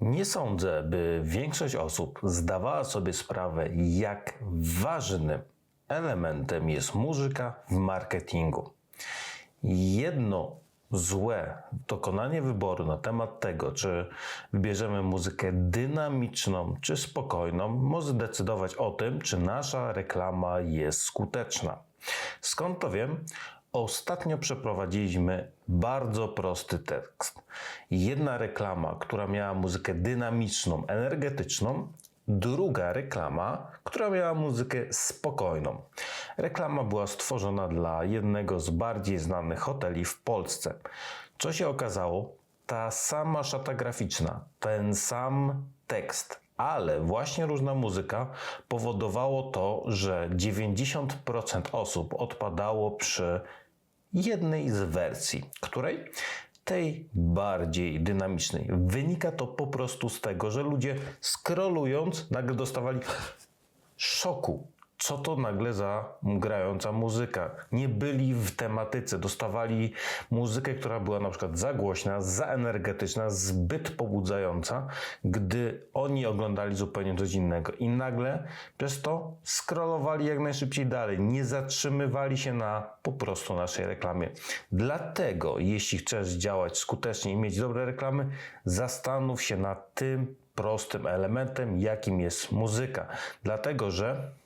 Nie sądzę, by większość osób zdawała sobie sprawę, jak ważnym elementem jest muzyka w marketingu. Jedno złe dokonanie wyboru na temat tego, czy wybierzemy muzykę dynamiczną czy spokojną, może decydować o tym, czy nasza reklama jest skuteczna. Skąd to wiem? Ostatnio przeprowadziliśmy bardzo prosty tekst. Jedna reklama, która miała muzykę dynamiczną, energetyczną, druga reklama, która miała muzykę spokojną. Reklama była stworzona dla jednego z bardziej znanych hoteli w Polsce. Co się okazało? Ta sama szata graficzna, ten sam tekst, ale właśnie różna muzyka powodowało to, że 90% osób odpadało przy jednej z wersji, której tej bardziej dynamicznej. Wynika to po prostu z tego, że ludzie scrollując nagle dostawali szoku. Co to nagle za grająca muzyka? Nie byli w tematyce, dostawali muzykę, która była na przykład za głośna, za energetyczna, zbyt pobudzająca, gdy oni oglądali zupełnie coś innego. I nagle przez to scrollowali jak najszybciej dalej, nie zatrzymywali się na po prostu naszej reklamie. Dlatego, jeśli chcesz działać skutecznie i mieć dobre reklamy, zastanów się nad tym prostym elementem, jakim jest muzyka. Dlatego, że